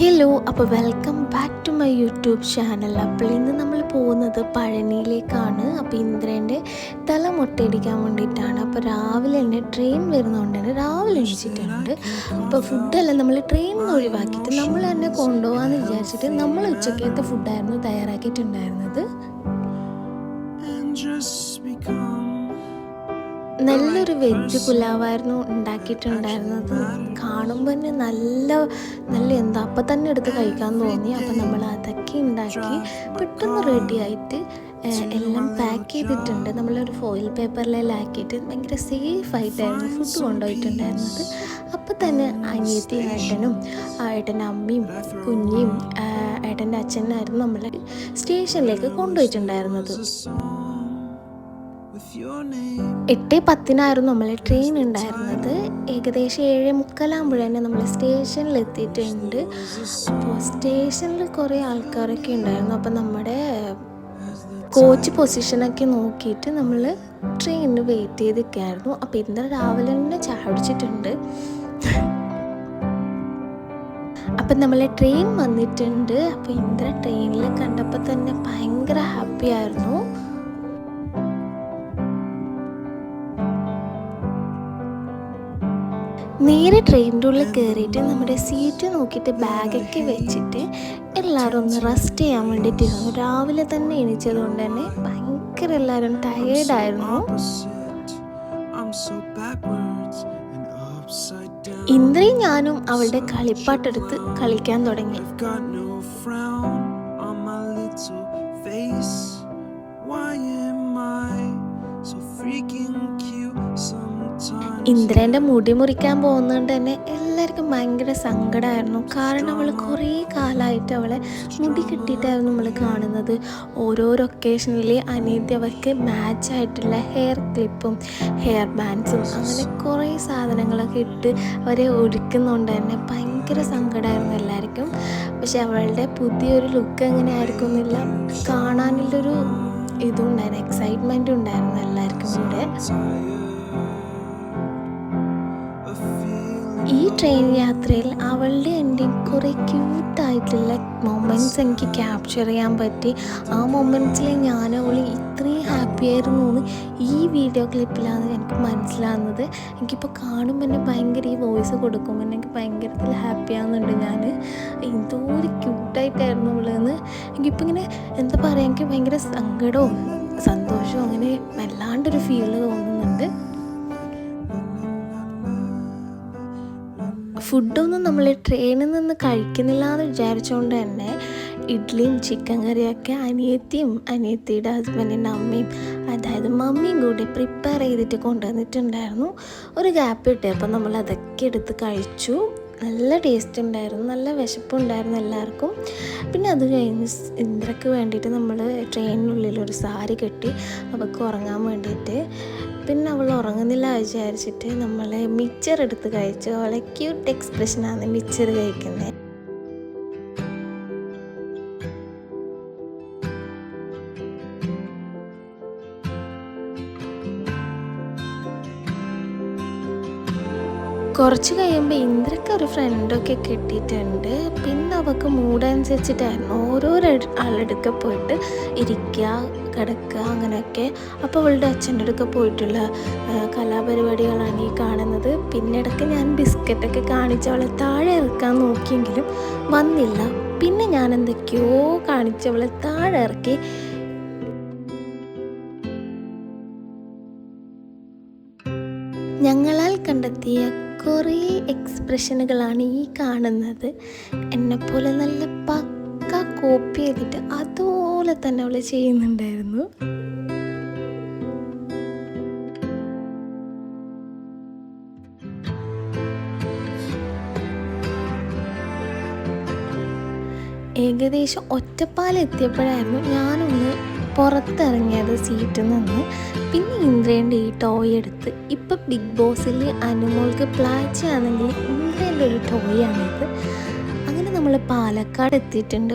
Hello അപ്പോൾ welcome back to my YouTube channel അപ്പോൾ ഇന്ന് നമ്മൾ പോകുന്നത് പഴനിയിലേക്കാണ്. അപ്പോൾ ഇന്ദ്രന്റെ തല മുട്ടയടിക്കാൻ വേണ്ടിയിട്ടാണ്. അപ്പോൾ രാവിലെ തന്നെ ട്രെയിൻ വരുന്നതുകൊണ്ട് തന്നെ രാവിലെ എണീച്ചിട്ടുണ്ട്. അപ്പോൾ ഫുഡെല്ലാം നമ്മൾ ട്രെയിൻ നിന്ന് ഒഴിവാക്കിയിട്ട് നമ്മൾ തന്നെ കൊണ്ടുപോകാമെന്ന് വിചാരിച്ചിട്ട് നമ്മൾ ഉച്ചക്കത്തെ ഫുഡായിരുന്നു തയ്യാറാക്കിയിട്ടുണ്ടായിരുന്നത്. നല്ലൊരു വെജ് പുലാവായിരുന്നു ഉണ്ടാക്കിയിട്ടുണ്ടായിരുന്നത്. കാണുമ്പോൾ തന്നെ നല്ല നല്ല എന്താ അപ്പം തന്നെ എടുത്ത് കഴിക്കാൻ തോന്നി. അപ്പം നമ്മൾ അതൊക്കെ ഉണ്ടാക്കി പെട്ടെന്ന് റെഡിയായിട്ട് എല്ലാം പാക്ക് ചെയ്തിട്ടുണ്ട്. നമ്മളൊരു ഫോയിൽ പേപ്പറിലെല്ലാം ആക്കിയിട്ട് ഭയങ്കര സേഫ് ആയിട്ടായിരുന്നു ഫുഡ് കൊണ്ടുപോയിട്ടുണ്ടായിരുന്നത്. അപ്പം തന്നെ അനിയത്തി ഏട്ടനും ഏട്ടന്റെ അമ്മയും കുഞ്ഞിയും ഏട്ടന്റെ അച്ഛനായിരുന്നു നമ്മളെ സ്റ്റേഷനിലേക്ക് കൊണ്ടുപോയിട്ടുണ്ടായിരുന്നത്. With your name. എട്ട് പത്തിനായിരുന്നു നമ്മളെ ട്രെയിൻ ഉണ്ടായിരുന്നത്. ഏകദേശം ഏഴ് മുക്കാലാകുമ്പോഴേ നമ്മൾ സ്റ്റേഷനിൽ എത്തിയിട്ടുണ്ട്. അപ്പോൾ സ്റ്റേഷനിൽ കുറേ ആൾക്കാരൊക്കെ ഉണ്ടായിരുന്നു. അപ്പോൾ നമ്മുടെ കോച്ച് പൊസിഷനൊക്കെ നോക്കിയിട്ട് നമ്മൾ ട്രെയിനിന് വെയിറ്റ് ചെയ്തിരിക്കുകയായിരുന്നു അപ്പോൾ ഇന്നലെ രാവിലെ തന്നെ ചായ കുടിച്ചിട്ടുണ്ട്. അപ്പം നമ്മളെ ട്രെയിൻ വന്നിട്ടുണ്ട്. അപ്പോൾ ഇന്ദ്ര ട്രെയിനിൽ കണ്ടപ്പോൾ തന്നെ ഭയങ്കര ഹാപ്പി ആയിരുന്നു. നേരെ ട്രെയിനിന്റെ ഉള്ളിൽ കയറിയിട്ട് നമ്മുടെ സീറ്റ് നോക്കിയിട്ട് ബാഗൊക്കെ വെച്ചിട്ട് എല്ലാവരും ഒന്ന് റെസ്റ്റ് ചെയ്യാൻ വേണ്ടിയിട്ടിരുന്നു രാവിലെ തന്നെ എണീച്ചത് കൊണ്ട് തന്നെ ഭയങ്കര എല്ലാവരും ടയേർഡായിരുന്നു. ഇന്ദ്രയും ഞാനും അവളുടെ കളിപ്പാട്ടെടുത്ത് കളിക്കാൻ തുടങ്ങി ഇന്ദ്രന്റെ മുടി മുറിക്കാൻ പോകുന്നതുകൊണ്ട് തന്നെ എല്ലാവർക്കും ഭയങ്കര സങ്കടമായിരുന്നു കാരണം അവൾ കുറേ കാലമായിട്ട് അവളെ മുടി കെട്ടിയിട്ടായിരുന്നു നമ്മൾ കാണുന്നത്. ഓരോ ഒക്കേഷനിൽ അനീതി അവർക്ക് മാച്ച് ആയിട്ടുള്ള ഹെയർ ക്ലിപ്പും ഹെയർ ബാൻഡ്സും അങ്ങനെ കുറേ സാധനങ്ങളൊക്കെ ഇട്ട് അവരെ ഒരുക്കുന്നുണ്ട് തന്നെ ഭയങ്കര സങ്കടമായിരുന്നു എല്ലാവർക്കും. പക്ഷെ അവളുടെ പുതിയൊരു ലുക്ക് അങ്ങനെ ആയിരിക്കും എന്നില്ല കാണാനുള്ളൊരു ഇതും ഉണ്ടായിരുന്നു എക്സൈറ്റ്മെന്റും ഉണ്ടായിരുന്നു എല്ലാവർക്കും കൂടെ. ഈ ട്രെയിൻ യാത്രയിൽ അവളുടെ എന്റെ കുറേ ക്യൂട്ടായിട്ടുള്ള മൊമെന്റ്സ് എനിക്ക് ക്യാപ്ചർ ചെയ്യാൻ പറ്റി. ആ മൊമെന്റ്സിൽ ഞാൻ അവൾ ഇത്രയും ഹാപ്പി ആയിരുന്നു എന്ന് ഈ വീഡിയോ ക്ലിപ്പിലാണ് എനിക്ക് മനസ്സിലാകുന്നത് എനിക്കിപ്പോൾ കാണുമ്പോൾ തന്നെ ഭയങ്കര ഈ വോയിസ് കൊടുക്കുമ്പോൾ എനിക്ക് ഭയങ്കരത്തിൽ ഹാപ്പി ആകുന്നുണ്ട് ഞാൻ എന്തോ ഒരു ക്യൂട്ടായിട്ടായിരുന്നു അവളെന്ന് എനിക്കിപ്പോൾ ഇങ്ങനെ എന്താ പറയുക എനിക്ക് ഭയങ്കര സങ്കടവും സന്തോഷവും അങ്ങനെ വല്ലാണ്ടൊരു ഫീൽ തോന്നുന്നുണ്ട്. ഫുഡൊന്നും നമ്മൾ ട്രെയിനിൽ നിന്ന് കഴിക്കുന്നില്ല എന്ന് വിചാരിച്ചുകൊണ്ട് തന്നെ ഇഡ്ഡലിയും ചിക്കൻ കറിയൊക്കെ അനിയത്തിയും അനിയത്തിയുടെ ഹസ്ബൻഡിന്റെ അമ്മയും അതായത് മമ്മിയും കൂടി പ്രിപ്പയർ ചെയ്തിട്ട് കൊണ്ടുവന്നിട്ടുണ്ടായിരുന്നു. ഒരു ഗ്യാപ്പ് കിട്ടിയപ്പോൾ നമ്മൾ അതൊക്കെ എടുത്ത് കഴിച്ചു. നല്ല ടേസ്റ്റ് ഉണ്ടായിരുന്നു. നല്ല വിശപ്പുണ്ടായിരുന്നു എല്ലാവർക്കും. പിന്നെ അത് കഴിഞ്ഞ് ഇന്ദ്രക്ക് വേണ്ടിയിട്ട് നമ്മൾ ട്രെയിനിനുള്ളിൽ ഒരു സാരി കെട്ടി അവൾക്ക് ഉറങ്ങാൻ വേണ്ടിയിട്ട് പിന്നെ അവൾ ഉറങ്ങുന്നില്ല വിചാരിച്ചിട്ട് നമ്മളെ മിച്ചർ എടുത്ത് കഴിച്ചു. അവളെ ക്യൂട്ട് എക്സ്പ്രഷനാണ് മിച്ചർ കഴിക്കുന്നത് കുറച്ച് കഴിയുമ്പോൾ ഇന്ദ്രക്ക് ഒരു ഫ്രണ്ടൊക്കെ കിട്ടിയിട്ടുണ്ട്. പിന്നെ അവൾക്ക് മൂടനുസരിച്ചിട്ടായിരുന്നു ഓരോരോ ആളെടുക്ക പോയിട്ട് ഇരിക്കുക കിടക്കുക അങ്ങനെയൊക്കെ. അപ്പോൾ അവളുടെ അച്ഛന്റെ അടുക്ക പോയിട്ടുള്ള കലാപരിപാടികളാണ് ഈ കാണുന്നത്. പിന്നെ ഇടയ്ക്ക് ഞാൻ ബിസ്ക്കറ്റൊക്കെ കാണിച്ച് അവളെ താഴെ ഇറക്കാൻ നോക്കിയെങ്കിലും വന്നില്ല. പിന്നെ ഞാൻ എന്തൊക്കെയോ കാണിച്ച് അവളെ താഴെ ഇറക്കി. ഞങ്ങളാൽ കണ്ടെത്തിയ കുറേ എക്സ്പ്രഷനുകളാണ് ഈ കാണുന്നത്. എന്നെപ്പോലെ നല്ല പക്ക കോപ്പി ചെയ്തിട്ട് അതുപോലെ തന്നെ അവൾ ചെയ്യുന്നുണ്ടായിരുന്നു. ഏകദേശം ഒറ്റപ്പാലെത്തിയപ്പോഴായിരുന്നു ഞാനൊന്ന് പുറത്തിറങ്ങിയത് സീറ്റിൽ നിന്ന്. പിന്നെ ഇന്ദ്രേന്റെ ഈ ടോയ് എടുത്ത്. ഇപ്പം ബിഗ് ബോസിൽ അനുമോൾക്ക് പ്ലാച്ച ആണെങ്കിൽ ഇന്ദ്രേന്റെ ഒരു ടോയ് ആണിത്. അങ്ങനെ നമ്മൾ പാലക്കാട് എത്തിയിട്ടുണ്ട്.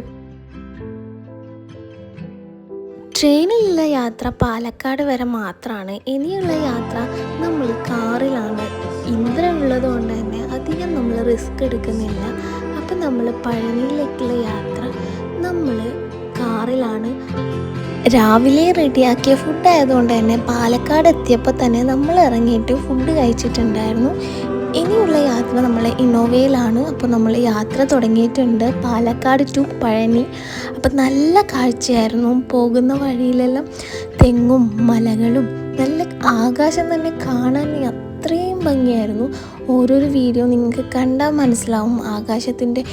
ട്രെയിനിലുള്ള യാത്ര പാലക്കാട് വരെ മാത്രമാണ്. ഇനിയുള്ള യാത്ര നമ്മൾ കാറിലാണ്. ഇന്ദ്ര ഉള്ളത് കൊണ്ട് തന്നെ അധികം നമ്മൾ റിസ്ക് എടുക്കുന്നില്ല. അപ്പം നമ്മൾ പഴനിയിലേക്കുള്ള യാത്ര നമ്മൾ കാറിലാണ്. രാവിലെ റെഡിയാക്കിയ ഫുഡ് ആയതുകൊണ്ട് തന്നെ പാലക്കാട് എത്തിയപ്പോൾ തന്നെ നമ്മൾ ഇറങ്ങിയിട്ട് ഫുഡ് കഴിച്ചിട്ടുണ്ടായിരുന്നു. ഇനിയുള്ള യാത്ര നമ്മൾ ഇന്നോവയിലാണ്. അപ്പോൾ നമ്മൾ യാത്ര തുടങ്ങിയിട്ടുണ്ട്. പാലക്കാട് ടു പഴനി. അപ്പം നല്ല കാഴ്ചയായിരുന്നു. പോകുന്ന വഴിയിലെല്ലാം തെങ്ങും മലകളും നല്ല ആകാശം തന്നെ കാണാൻ അത്രയും ഭംഗിയായിരുന്നു. ഓരോരോ വീഡിയോ നിങ്ങൾക്ക് കണ്ടാൽ മനസ്സിലാവും. ആകാശത്തിന്റെ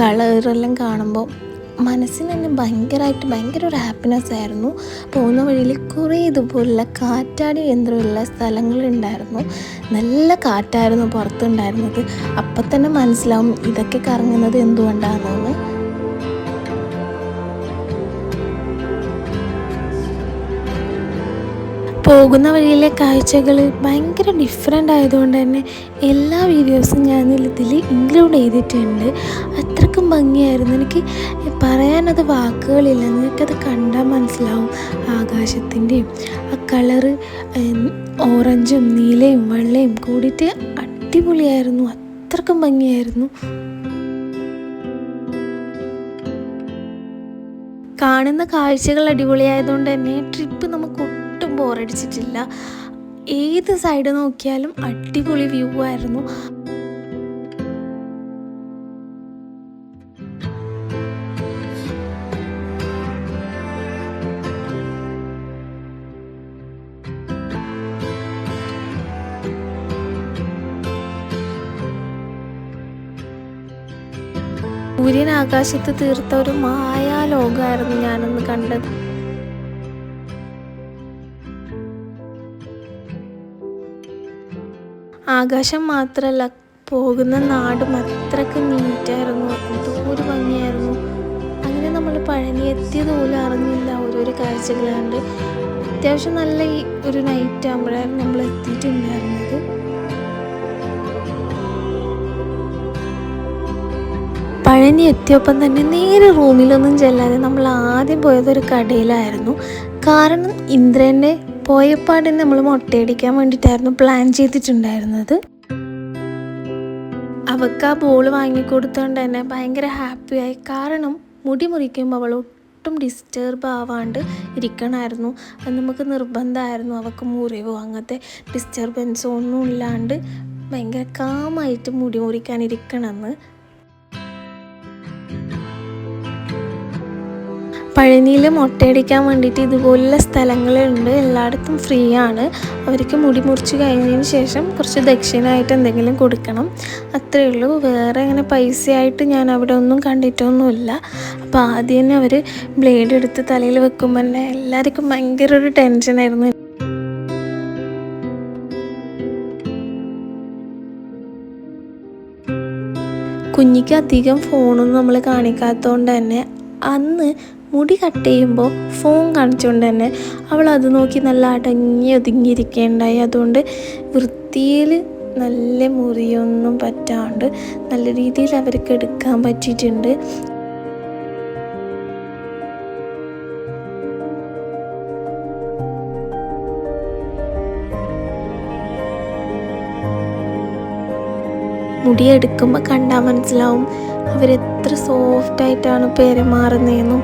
കളറെല്ലാം കാണുമ്പോൾ മനസ്സിന് തന്നെ ഭയങ്കരമായിട്ട് ഭയങ്കര ഒരു ഹാപ്പിനെസ് ആയിരുന്നു. പോകുന്ന വഴിയിൽ കുറേ ഇതുപോലുള്ള കാറ്റാടി യന്ത്രമുള്ള സ്ഥലങ്ങളുണ്ടായിരുന്നു. നല്ല കാറ്റായിരുന്നു പുറത്തുണ്ടായിരുന്നത്. അപ്പം തന്നെ മനസ്സിലാവും ഇതൊക്കെ കറങ്ങുന്നത് എന്തുകൊണ്ടാണെന്ന്. പോകുന്ന വഴിയിലെ കാഴ്ചകൾ ഭയങ്കര ഡിഫറെന്റ് ആയതുകൊണ്ട് തന്നെ എല്ലാ വീഡിയോസും ഞാൻ ഇതിൽ ഇൻക്ലൂഡ് ചെയ്തിട്ടുണ്ട്. അത്രക്കും ഭംഗിയായിരുന്നു. എനിക്ക് പറയാനത് വാക്കുകളില്ല. നിനക്കത് കണ്ടാൽ മനസ്സിലാവും. ആകാശത്തിന്റെയും ആ കളറ് ഓറഞ്ചും നീലയും വെള്ളയും കൂടിയിട്ട് അടിപൊളിയായിരുന്നു. അത്രക്കും ഭംഗിയായിരുന്നു. കാണുന്ന കാഴ്ചകൾ അടിപൊളിയായതുകൊണ്ട് തന്നെ ട്രിപ്പ് നമുക്ക് ഒട്ടും ബോറടിച്ചിട്ടില്ല ഏത് സൈഡ് നോക്കിയാലും അടിപൊളി വ്യൂ ആയിരുന്നു. സൂര്യൻ ആകാശത്ത് തീർത്ത ഒരു മായാ ലോകമായിരുന്നു ഞാനൊന്ന് കണ്ടത്. ആകാശം മാത്രമല്ല പോകുന്ന നാടും അത്രയ്ക്ക് നീറ്റായിരുന്നു. എന്തോ ഭംഗിയായിരുന്നു. അങ്ങനെ നമ്മൾ പഴനി എത്തിയത് പോലും അറിഞ്ഞില്ല ഓരോരോ കാഴ്ചകൾ കണ്ട് അത്യാവശ്യം നല്ല ഈ ഒരു നൈറ്റ് ആകുമ്പോഴായിരുന്നു നമ്മൾ എത്തിയിട്ടുണ്ടായിരുന്നത് പഴനി എത്തിയപ്പം തന്നെ നേരെ റൂമിലൊന്നും ചെല്ലാതെ നമ്മൾ ആദ്യം പോയത് ഒരു കടയിലായിരുന്നു. കാരണം ഇന്ദ്രനെ പോയപ്പാടിന് നമ്മൾ മുട്ടയടിക്കാൻ വേണ്ടിയിട്ടായിരുന്നു പ്ലാൻ ചെയ്തിട്ടുണ്ടായിരുന്നത്. അവൾക്ക് ആ ബോൾ വാങ്ങിക്കൊടുത്തോണ്ട് തന്നെ ഭയങ്കര ഹാപ്പിയായി കാരണം മുടി മുറിക്കുമ്പോൾ അവൾ ഒട്ടും ഡിസ്റ്റർബ് ആവാണ്ട് ഇരിക്കണമായിരുന്നു അത് നമുക്ക് നിർബന്ധമായിരുന്നു അവൾക്ക് മുറിവോ അങ്ങനത്തെ ഡിസ്റ്റർബൻസോ ഒന്നും ഇല്ലാണ്ട് ഭയങ്കര കാമായിട്ട് മുടി മുറിക്കാൻ പഴനിയിൽ മുട്ടയടിക്കാൻ വേണ്ടിയിട്ട് ഇതുപോലുള്ള സ്ഥലങ്ങളുണ്ട്. എല്ലായിടത്തും ഫ്രീ ആണ്. അവർക്ക് മുടി മുറിച്ച് കഴിഞ്ഞതിന് ശേഷം കുറച്ച് ദക്ഷിണമായിട്ട് എന്തെങ്കിലും കൊടുക്കണം. അത്രയേ ഉള്ളൂ. വേറെ അങ്ങനെ പൈസയായിട്ട് ഞാൻ അവിടെ ഒന്നും കണ്ടിട്ടൊന്നുമില്ല. അപ്പോൾ ആദ്യം തന്നെ അവർ ബ്ലേഡ് എടുത്ത് തലയിൽ വെക്കുമ്പോൾ തന്നെ എല്ലാവർക്കും ഭയങ്കര ഒരു ടെൻഷനായിരുന്നു കുഞ്ഞിക്ക് അധികം ഫോണൊന്നും നമ്മൾ കാണിക്കാത്തതുകൊണ്ട് തന്നെ അന്ന് മുടി കട്ട് ചെയ്യുമ്പോൾ ഫോൺ കാണിച്ചുകൊണ്ട് തന്നെ അവൾ അത് നോക്കി നല്ല അടങ്ങി ഒതുങ്ങിയിരിക്കേണ്ടായി. അതുകൊണ്ട് വൃത്തിയിൽ നല്ല മുറിയൊന്നും പറ്റാണ്ട് നല്ല രീതിയിൽ അവർക്ക് എടുക്കാൻ പറ്റിയിട്ടുണ്ട്. മുടിയെടുക്കുമ്പോൾ കണ്ടാൽ മനസ്സിലാവും അവരെത്ര സോഫ്റ്റായിട്ടാണ് പെരുമാറുന്നതെന്നും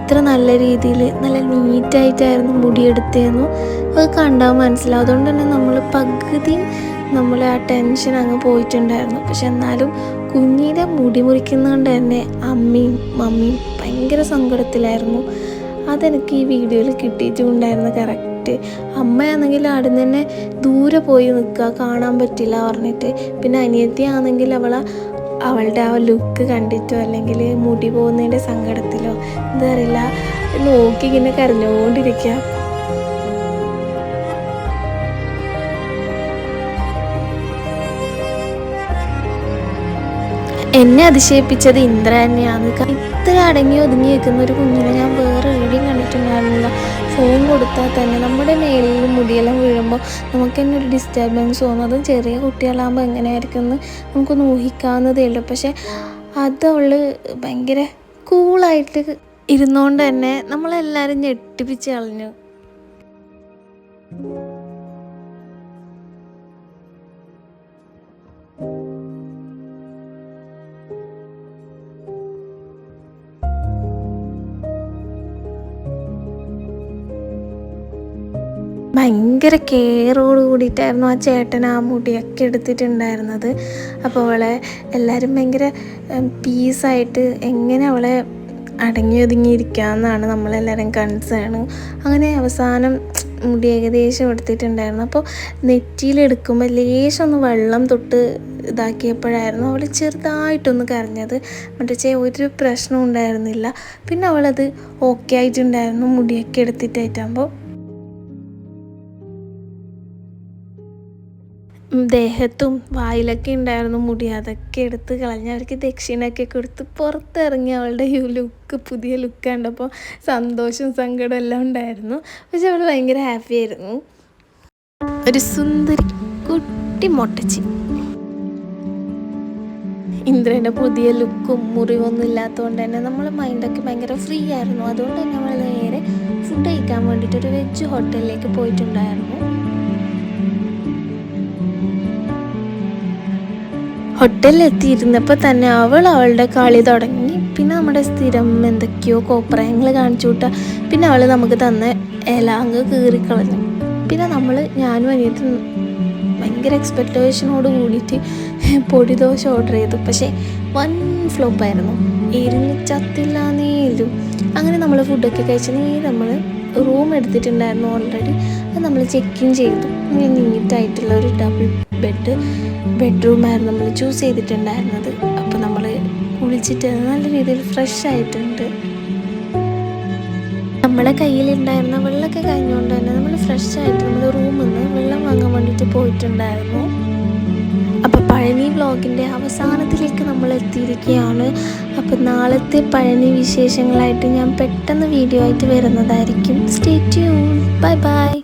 ഇത്ര നല്ല രീതിയിൽ നല്ല നീറ്റായിട്ടായിരുന്നു മുടിയെടുത്തതെന്നും അത് കണ്ടാൽ മനസ്സിലാവും. അതുകൊണ്ട് തന്നെ നമ്മൾ പകുതി നമ്മൾ ആ ടെൻഷൻ അങ്ങ് പോയിട്ടുണ്ടായിരുന്നു. പക്ഷെ എന്നാലും കുഞ്ഞിന്റെ മുടി മുറിക്കുന്നതുകൊണ്ട് തന്നെ അമ്മയും മമ്മിയും ഭയങ്കര സങ്കടത്തിലായിരുന്നു. അതെനിക്ക് ഈ വീഡിയോയിൽ കിട്ടിയിട്ടുണ്ടായിരുന്നു കറക്റ്റ് അമ്മയാണെങ്കിൽ അവിടെ നിന്ന് തന്നെ ദൂരെ പോയി നിൽക്കുക കാണാൻ പറ്റില്ല പറഞ്ഞിട്ട്. പിന്നെ അനിയത്തിയാണെങ്കിൽ അവളെ അവളുടെ ആ ലുക്ക് കണ്ടിട്ടോ? അല്ലെങ്കിൽ മുടി പോകുന്നതിന്റെ സങ്കടത്തിലോ? എന്താ അറിയില്ല. നോക്കി ഇങ്ങനെ കരഞ്ഞുകൊണ്ടിരിക്കുക എന്നെ അതിശയിപ്പിച്ചത് ഇന്ദ്ര തന്നെയാണ്. ഇത്ര അടങ്ങി ഒതുങ്ങി നിൽക്കുന്ന ഒരു കുഞ്ഞിനെ ഞാൻ വേറെ എവിടെയും കണ്ടിട്ടുണ്ടായിരുന്നില്ല. ഫോൺ കൊടുത്താൽ തന്നെ നമ്മുടെ മേലിൽ മുടിയെല്ലാം വീഴുമ്പോൾ നമുക്ക് തന്നെ ഒരു ഡിസ്റ്റർബൻസ് തോന്നും. അതും ചെറിയ കുട്ടികളാകുമ്പോൾ എങ്ങനെയായിരിക്കും എന്ന് നമുക്കൊന്ന് ഊഹിക്കാവുന്നതേ ഉള്ളൂ. പക്ഷെ അത് അവൾ ഭയങ്കര കൂളായിട്ട് ഇരുന്നുകൊണ്ട് തന്നെ നമ്മളെല്ലാവരും ഞെട്ടിപ്പിച്ച് കളഞ്ഞു. ഭയങ്കര കെയറോട് കൂടിയിട്ടായിരുന്നു ആ ചേട്ടൻ ആ മുടിയൊക്കെ എടുത്തിട്ടുണ്ടായിരുന്നത്. അപ്പോൾ അവളെ എല്ലാവരും ഭയങ്കര പീസായിട്ട് എങ്ങനെ അവളെ അടങ്ങി ഒതുങ്ങിയിരിക്കാമെന്നാണ് നമ്മളെല്ലാവരും കൺസേൺ അങ്ങനെ അവസാനം മുടി ഏകദേശം എടുത്തിട്ടുണ്ടായിരുന്നു. അപ്പോൾ നെറ്റിയിലെടുക്കുമ്പോൾ ലേശം ഒന്ന് വെള്ളം തൊട്ട് ഇതാക്കിയപ്പോഴായിരുന്നു അവൾ ചെറുതായിട്ടൊന്ന് കരഞ്ഞത്. മറ്റേ ഒരു പ്രശ്നവും ഉണ്ടായിരുന്നില്ല. പിന്നെ അവളത് ഓക്കെ ആയിട്ടുണ്ടായിരുന്നു മുടിയൊക്കെ എടുത്തിട്ടായിട്ടാകുമ്പോൾ ദേഹത്തും വായിലൊക്കെ ഉണ്ടായിരുന്നു മുടി. അതൊക്കെ എടുത്ത് കളഞ്ഞ് അവർക്ക് ദക്ഷിണയൊക്കെ കൊടുത്ത് പുറത്തിറങ്ങി അവളുടെ ഈ ലുക്ക് പുതിയ ലുക്ക് കണ്ടപ്പോൾ സന്തോഷവും സങ്കടവും എല്ലാം ഉണ്ടായിരുന്നു. പക്ഷെ അവൾ ഭയങ്കര ഹാപ്പി ആയിരുന്നു. ഒരു സുന്ദരി കുട്ടി മൊട്ടച്ചി. ഇന്ദ്രന്റെ പുതിയ ലുക്കും മുറിവൊന്നും ഇല്ലാത്തതുകൊണ്ട് തന്നെ നമ്മളെ മൈൻഡൊക്കെ ഭയങ്കര ഫ്രീ ആയിരുന്നു. അതുകൊണ്ട് തന്നെ നമ്മൾ നേരെ ഫുഡ് കഴിക്കാൻ വേണ്ടിയിട്ട് ഒരു വെജ് ഹോട്ടലിലേക്ക് പോയിട്ടുണ്ടായിരുന്നു. ഹോട്ടലിൽ എത്തിയിരുന്നപ്പോൾ തന്നെ അവൾ അവളുടെ കളി തുടങ്ങി. പിന്നെ നമ്മുടെ സ്ഥിരം എന്തൊക്കെയോ കോപ്രായങ്ങൾ കാണിച്ചു വിട്ട പിന്നെ അവൾ നമുക്ക് തന്ന അങ്ങ് കീറിക്കളഞ്ഞു പിന്നെ നമ്മൾ ഞാനും അനിയത്തും ഭയങ്കര എക്സ്പെക്റ്റേഷനോട് കൂടിയിട്ട് പൊടി ദോശ ഓർഡർ ചെയ്തു. പക്ഷേ വൻ ഫ്ലോപ്പായിരുന്നു എരിഞ്ഞ് നീലും അങ്ങനെ നമ്മൾ ഫുഡൊക്കെ കഴിച്ച് നീ നമ്മൾ റൂം എടുത്തിട്ടുണ്ടായിരുന്നു ഓൾറെഡി അത് നമ്മൾ ചെക്ക് ഇൻ ചെയ്തു. ഇങ്ങനെ നീറ്റായിട്ടുള്ള ഒരു ഡബിൾ ബെഡ് ബെഡ്റൂമായിരുന്നു നമ്മൾ ചൂസ് ചെയ്തിട്ടുണ്ടായിരുന്നത്. അപ്പോൾ നമ്മൾ കുളിച്ചിട്ട് നല്ല രീതിയിൽ ഫ്രഷ് ആയിട്ടുണ്ട്. നമ്മുടെ കയ്യിലുണ്ടായിരുന്ന വെള്ളമൊക്കെ കഴിഞ്ഞുകൊണ്ട് തന്നെ നമ്മൾ ഫ്രഷ് ആയിട്ട് നമ്മൾ റൂമിൽ നിന്ന് വെള്ളം വാങ്ങാൻ വേണ്ടിയിട്ട് പോയിട്ടുണ്ടായിരുന്നു. അപ്പോൾ പഴനി വ്ളോഗിന്റെ അവസാനത്തിലേക്ക് നമ്മൾ എത്തിയിരിക്കുകയാണ്. അപ്പോൾ നാളത്തെ പഴനി വിശേഷങ്ങളായിട്ട് ഞാൻ പെട്ടെന്ന് വീഡിയോ ആയിട്ട് വരുന്നതായിരിക്കും. Stay tune bye bye